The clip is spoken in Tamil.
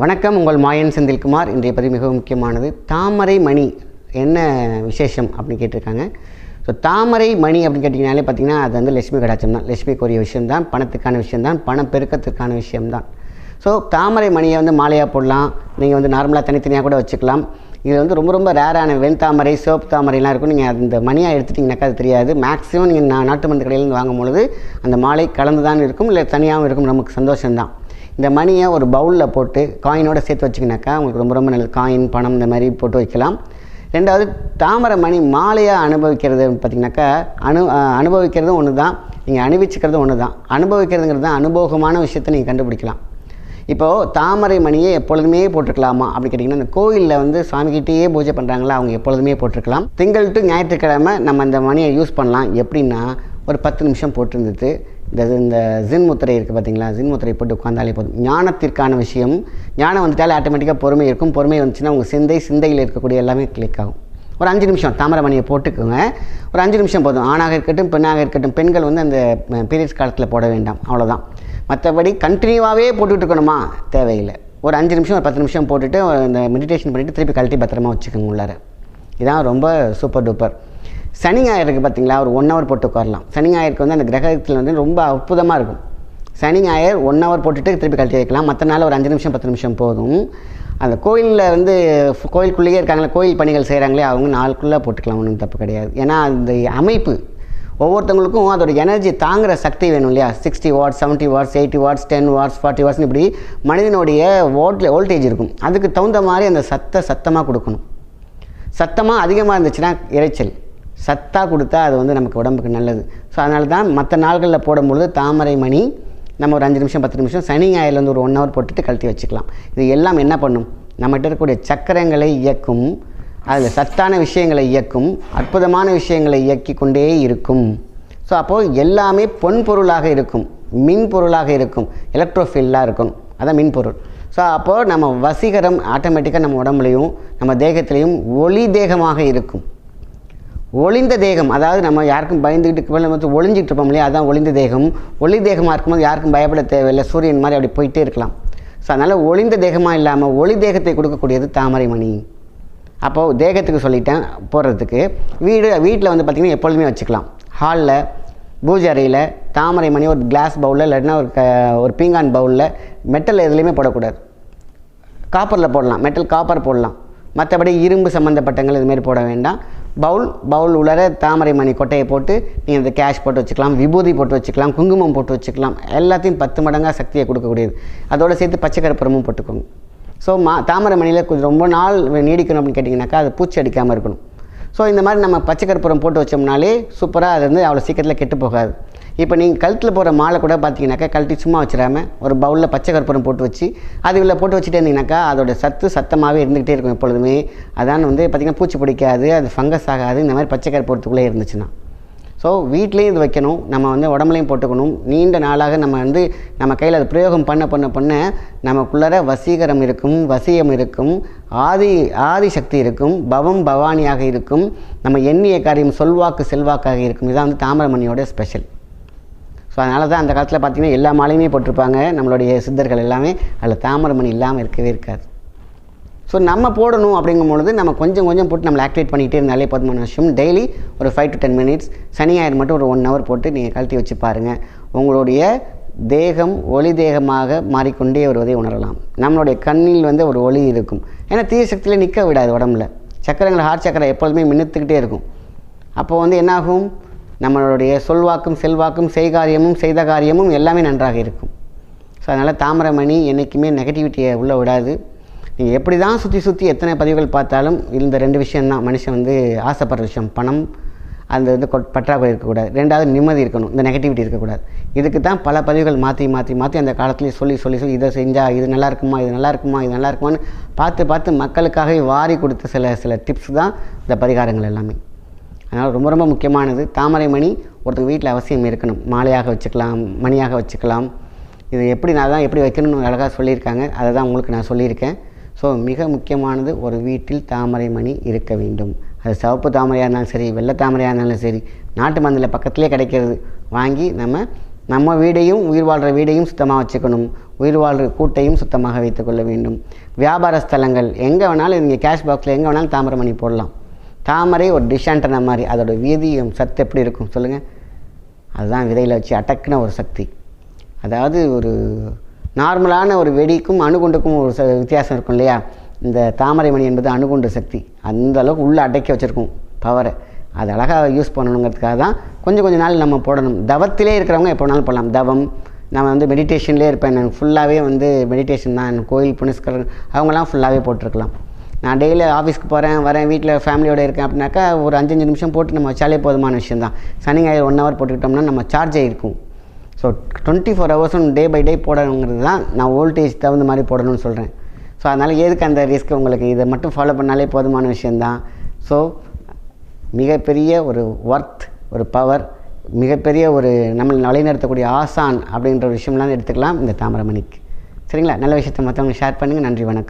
வணக்கம் உங்கள் மாயன் செந்தில்குமார். இன்றைய பதிவு மிகவும் முக்கியமானது. தாமரை மணி என்ன விசேஷம் அப்படின்னு கேட்டிருக்காங்க. ஸோ தாமரை மணி அப்படின்னு கேட்டிங்கனாலே பார்த்தீங்கன்னா அது வந்து லட்சுமி கடாச்சம் தான். லட்சுமிக்குரிய விஷயம்தான் பணத்துக்கான விஷயம்தான் பணம் பெருக்கத்துக்கான விஷயம்தான். ஸோ தாமரை மணியை வந்து மாலையாக போடலாம். நீங்கள் வந்து நார்மலாக தனித்தனியாக கூட வச்சுக்கலாம். இது வந்து ரொம்ப ரொம்ப ரேரான வெண்தாமரை சோப்பு தாமரைலாம் இருக்கும். நீங்கள் அந்த மணியாக எடுத்துட்டிங்கனாக்கா அது தெரியாது. மேக்ஸிமம் நீங்கள் நாட்டு மருந்து கடையிலேருந்து வாங்கும் பொழுது அந்த மாலை கலந்து தான் இருக்கும் இல்லை தனியாகவும் இருக்கும் நமக்கு சந்தோஷம்தான். இந்த மணியை ஒரு பவுலில் போட்டு காயினோட சேர்த்து வச்சிங்கனாக்கா உங்களுக்கு ரொம்ப ரொம்ப நல்லது. காயின் பணம் இந்த மாதிரி போட்டு வைக்கலாம். ரெண்டாவது தாமரை மணி மாலையாக அனுபவிக்கிறது பார்த்திங்கனாக்கா அனு அனுபவிக்கிறதும் ஒன்று தான் நீங்கள் அனுபவிச்சுக்கிறதும் ஒன்று தான் அனுபவிக்கிறதுங்கிறது தான் அனுபவமான விஷயத்தை நீங்கள் கண்டுபிடிக்கலாம். இப்போது தாமரை மணியை எப்பொழுதுமே போட்டிருக்கலாமா அப்படி கேட்டிங்கன்னா இந்த கோயிலில் வந்து சாமிக்கிட்டேயே பூஜை பண்ணுறாங்களா அவங்க எப்பொழுதுமே போட்டிருக்கலாம். திங்கள் டு ஞாயிற்றுக்கிழமை நம்ம அந்த மணியை யூஸ் பண்ணலாம். எப்படின்னா ஒரு பத்து நிமிஷம் போட்டிருந்துட்டு இந்த இந்த ஜின் முத்திரை இருக்குது பார்த்தீங்களா ஜின் முத்திரை போட்டு உட்காந்தாலே போதும். ஞானத்திற்கான விஷயம் ஞானம் வந்துட்டாலே ஆட்டோமேட்டிக்காக பொறுமை இருக்கும். பொறுமை வந்துச்சுன்னா உங்கள் சிந்தை சிந்தையில் இருக்கக்கூடிய எல்லாமே கிளிக் ஆகும். ஒரு அஞ்சு நிமிஷம் தாமரை மணியை போட்டுக்கோங்க. ஒரு அஞ்சு நிமிஷம் போதும். ஆணாக இருக்கட்டும் பெண்ணாக இருக்கட்டும் பெண்கள் வந்து அந்த பீரியட்ஸ் காலத்தில் போட வேண்டாம். அவ்வளோதான் மற்றபடி கண்டினியூவாகவே போட்டுக்கிட்டு இருக்கணுமா? தேவையில்லை. ஒரு அஞ்சு நிமிஷம் ஒரு பத்து நிமிஷம் போட்டுட்டு அந்த மெடிடேஷன் பண்ணிவிட்டு திருப்பி கழட்டி பத்திரமா வச்சுக்கோங்க உள்ளார. இதான் ரொம்ப சூப்பர் டூப்பர் சனி ஞாயிறுக்கு பார்த்தீங்களா ஒரு ஒன் ஹவர் போட்டு உட்காரலாம். சனி ஞாயிறுக்கு வந்து அந்த கிரகத்தில் வந்து ரொம்ப அற்புதமாக இருக்கும். சனி ஞாயிறு ஒன் ஹவர் போட்டுட்டு திருப்பி கழட்டி வைக்கலாம். மற்ற நாள் ஒரு அஞ்சு நிமிஷம் பத்து நிமிஷம் போதும். அந்த கோயிலில் வந்து கோயிலுக்குள்ளேயே இருக்காங்களே கோயில் பணிகள் செய்கிறாங்களே அவங்க நாளுக்குள்ளே போட்டுக்கலாம். ஒன்றும் தப்பு கிடையாது. ஏன்னா அந்த அமைப்பு ஒவ்வொருத்தவங்களுக்கும் அதோட எனர்ஜி தாங்குகிற சக்தி வேணும் இல்லையா? Sixty watts seventy watts eighty watts ten watts forty வாட்ஸ்னு இப்படி மனிதனுடைய வோல்ட் வோல்டேஜ் இருக்கும். அதுக்கு தகுந்த மாதிரி அந்த சத்தை சத்தமாக கொடுக்கணும். சத்தமாக அதிகமாக இருந்துச்சுன்னா இரைச்சல். சத்தாக கொடுத்தா அது வந்து நமக்கு உடம்புக்கு நல்லது. ஸோ அதனால தான் மற்ற நாள்களில் போடும்பொழுது தாமரை மணி நம்ம ஒரு அஞ்சு நிமிஷம் பத்து நிமிஷம் சனி ஞாயிறில் வந்து ஒரு ஒன் ஹவர் போட்டுட்டு கழட்டி வச்சுக்கலாம். இது எல்லாம் என்ன பண்ணும்? நம்மகிட்ட இருக்கக்கூடிய சக்கரங்களை இயக்கும் அதில் சத்தான விஷயங்களை இயக்கும் அற்புதமான விஷயங்களை இயக்கி கொண்டே இருக்கும். ஸோ அப்போது எல்லாமே பொன் பொருளாக இருக்கும் மின் பொருளாக இருக்கும் எலக்ட்ரோஃபில்லாக இருக்கும். அதான் மின் பொருள். ஸோ அப்போது நம்ம வசீகரம் ஆட்டோமேட்டிக்காக நம்ம உடம்புலையும் நம்ம தேகத்திலையும் ஒளி தேகமாக இருக்கும். ஒளிந்த தேகம். அதாவது நம்ம யாருக்கும் பயந்துக்கிட்டு மேலே வந்து இருப்போம் இல்லையா? அதான் ஒளிந்த தேகம். ஒளி தேகமாக இருக்கும்போது யாருக்கும் பயப்பட தேவையில்லை. சூரியன் மாதிரி அப்படி போயிட்டே இருக்கலாம். ஸோ அதனால் ஒளிந்த தேகமாக இல்லாமல் ஒளி தேகத்தை கொடுக்கக்கூடியது தாமரை மணி அப்போது தேகத்துக்கு சொல்லிட்டேன் போடுறதுக்கு வீடு வீட்டில் வந்து பார்த்திங்கன்னா எப்பொழுதுமே வச்சுக்கலாம். ஹாலில் பூஜை அறையில் தாமரை மணி ஒரு கிளாஸ் பவுலில் இல்லைன்னா ஒரு க ஒரு பீங்கான் பவுலில் மெட்டல் எதுலேயுமே போடக்கூடாது. காப்பரில் போடலாம். மெட்டல் காப்பர் போடலாம். மற்றபடி இரும்பு சம்மந்தப்பட்டங்கள் இதுமாரி போட வேண்டாம். பவுல் பவுல் உலர தாமரை மணி கொட்டையை போட்டு நீங்கள் அந்த கேஷ் போட்டு வச்சுக்கலாம் விபூதி போட்டு வச்சுக்கலாம் குங்குமம் போட்டு வச்சுக்கலாம் எல்லாத்தையும் பத்து மடங்காக சக்தியை கொடுக்கக்கூடியது. அதோடு சேர்த்து பச்சை கருப்பூரமும் போட்டுக்கோங்க. ஸோ மா தாமரை மணியில் கொஞ்சம் ரொம்ப நாள் நீடிக்கணும் அப்படின்னு கேட்டிங்கனாக்கா அது பூச்சி அடிக்காமல் இருக்கணும். ஸோ இந்த மாதிரி நம்ம பச்சை போட்டு வச்சோம்னாலே சூப்பராக அது வந்து அவ்வளோ சீக்கிரத்தில் கெட்டு போகாது. இப்போ நீங்கள் கழுத்தில் போகிற மாலை கூட பார்த்தீங்கன்னாக்கா கழட்டி சும்மா வச்சிடாம ஒரு பவுலில் பச்சை கற்பூரம் போட்டு வச்சு அது உள்ள போட்டு வச்சுட்டே இருந்தீங்கன்னாக்கா அதோட சத்து சத்தமாகவே இருந்துகிட்டே இருக்கும் எப்பொழுதுமே. அதான் வந்து பார்த்திங்கன்னா பூச்சி பிடிக்காது அது ஃபங்கஸ் ஆகாது இந்த மாதிரி பச்சை கற்பூரத்துக்குள்ளே இருந்துச்சுன்னா. ஸோ வீட்லேயும் இது வைக்கணும். நம்ம வந்து உடம்புலையும் போட்டுக்கணும். நீண்ட நாளாக நம்ம வந்து நம்ம கையில் அது பிரயோகம் பண்ண பண்ண பண்ண நமக்குள்ளார வசீகரம் இருக்கும் வசியம் இருக்கும் ஆதி ஆதி சக்தி இருக்கும் பவம் பவானியாக இருக்கும் நம்ம எண்ணிய காரியம் சொல்வாக்கு செல்வாக்காக இருக்கும். இதான் வந்து தாமிரமணியோட ஸ்பெஷல் ஸோ அதனால தான் அந்த காலத்தில் பார்த்திங்கன்னா எல்லா மாலையுமே போட்டிருப்பாங்க. நம்மளுடைய சித்தர்கள் எல்லாமே. அதில் தாமரமணி இல்லாமல் இருக்கவே இருக்காது. ஸோ நம்ம போடணும் அப்படிங்கும் பொழுது நம்ம கொஞ்சம் கொஞ்சம் போட்டு நம்மளை ஆக்டிவேட் பண்ணிகிட்டே இருந்தாலே பதிமூணு நிமிஷம் டெய்லி ஒரு ஃபைவ் டு டென் மினிட்ஸ் சனி ஞாயிறு மட்டும் ஒரு ஒன் ஹவர் போட்டு நீங்கள் கழட்டி வச்சு பாருங்கள் உங்களுடைய தேகம் ஒளி தேகமாக மாறிக்கொண்டே வருவதை உணரலாம். நம்மளுடைய கண்ணில் வந்து ஒரு ஒளி இருக்கும். ஏன்னா தீய சக்தியில் நிற்க விடாது உடம்புல. சக்கரங்கள் ஹார்ட் சக்கரை எப்பொழுதுமே மின்னுத்துக்கிட்டே இருக்கும். அப்போது வந்து என்னாகும்? நம்மளுடைய சொல்வாக்கும் செல்வாக்கும் செய்காரியமும் செய்த காரியமும் எல்லாமே நன்றாக இருக்கும். ஸோ அதனால் தாமரமணி என்றைக்குமே நெகட்டிவிட்டியை உள்ளே விடாது. நீங்கள் எப்படி தான் சுற்றி சுற்றி எத்தனை பதிவுகள் பார்த்தாலும் இந்த ரெண்டு விஷயந்தான் மனுஷன் வந்து ஆசைப்படுற விஷயம் பணம் அந்த வந்து கொட்- பற்றாக்குறை இருக்கக்கூடாது. ரெண்டாவது நிம்மதி இருக்கணும் இந்த நெகட்டிவிட்டி இருக்கக்கூடாது. இதுக்கு தான் பல பதிவுகள் மாற்றி மாற்றி மாற்றி அந்த காலத்துலேயே சொல்லி சொல்லி சொல்லி இதை செஞ்சால் இது நல்லா இருக்குமா இது நல்லா இருக்குமா இது நல்லா இருக்குமான்னு பார்த்து பார்த்து மக்களுக்காகவே வாரி கொடுத்த சில சில டிப்ஸ் தான் இந்த பரிகாரங்கள் எல்லாமே. அதனால் ரொம்ப ரொம்ப முக்கியமானது தாமரை மணி ஒருத்தங்க வீட்டில் அவசியம் இருக்கணும். மாலையாக வச்சுக்கலாம் மணியாக வச்சுக்கலாம். இது எப்படி நான் தான் எப்படி வைக்கணும்னு அழகாக சொல்லியிருக்காங்க. அதை தான் உங்களுக்கு நான் சொல்லியிருக்கேன். ஸோ மிக முக்கியமானது ஒரு வீட்டில் தாமரை மணி இருக்க வேண்டும். அது சிவப்பு தாமரையாக இருந்தாலும் சரி வெள்ளை தாமரையாக இருந்தாலும் சரி நாட்டு மந்தில் பக்கத்துலேயே கிடைக்கிறது. வாங்கி நம்ம நம்ம வீடையும் உயிர் வாழ்கிற வீடையும் சுத்தமாக வச்சுக்கணும். உயிர் வாழ்கிற கூட்டையும் சுத்தமாக வைத்துக்கொள்ள வேண்டும். வியாபார ஸ்தலங்கள் எங்கே வேணாலும் நீங்கள் கேஷ் பாக்ஸில் எங்கே வேணாலும் தாமரை மணி போடலாம். தாமரை ஒரு டிஷாண்டன மாதிரி அதோட வீதியும் சத்து எப்படி இருக்கும் சொல்லுங்கள் அதுதான் விதையில் வச்சு அடக்குன ஒரு சக்தி. அதாவது ஒரு நார்மலான ஒரு வெடிக்கும் அணுகுண்டுக்கும் ஒரு ச வித்தியாசம் இருக்கும் இல்லையா? இந்த தாமரை மணி என்பது அணுகுண்டு சக்தி. அந்த அளவுக்கு உள்ளே அடக்கி வச்சுருக்கும் பவரை அது அழகாக யூஸ் பண்ணணுங்கிறதுக்காக தான் கொஞ்சம் கொஞ்சம் நாள் நம்ம போடணும். தவத்திலே இருக்கிறவங்க எப்போ வேணாலும் போடலாம். தவம் நான் வந்து மெடிடேஷன்லேயே இருப்பேன் நான். ஃபுல்லாகவே வந்து மெடிடேஷன் தான். கோயில் புனிஸ்கர் அவங்களாம் ஃபுல்லாகவே போட்டிருக்கலாம். நான் டெய்லி ஆஃபீஸ்க்கு போகிறேன் வரேன் வீட்டில் ஃபேமிலியோடு இருக்கேன் அப்படின்னாக்கா ஒரு அஞ்சஞ்சு நிமிஷம் போட்டு நம்ம வச்சாலே போதுமான விஷயம் தான் சனி ஞாயிறு ஒன் ஹவர் போட்டுக்கிட்டோம்னா நம்ம சார்ஜ் ஆகிருக்கும் ஸோ டுவெண்ட்டி ஃபோர் ஹவர்ஸும் டே பை டே போடணுங்கிறது தான் நான் வோல்டேஜ் தகுந்த மாதிரி போடணும்னு சொல்கிறேன் ஸோ அதனால் எதுக்கு அந்த ரிஸ்க் உங்களுக்கு? இதை மட்டும் ஃபாலோ பண்ணாலே போதுமான விஷயந்தான் ஸோ மிகப்பெரிய ஒரு ஒர்த் ஒரு பவர் மிகப்பெரிய ஒரு நம்மளை நிலைநிறுத்தக்கூடிய ஆசான் அப்படின்ற ஒரு விஷயம்லாம் எடுத்துக்கலாம் இந்த தாமரமணிக்கு. சரிங்களா? நல்ல விஷயத்தை மற்றவங்க ஷேர் பண்ணுங்கள் நன்றி வணக்கம்.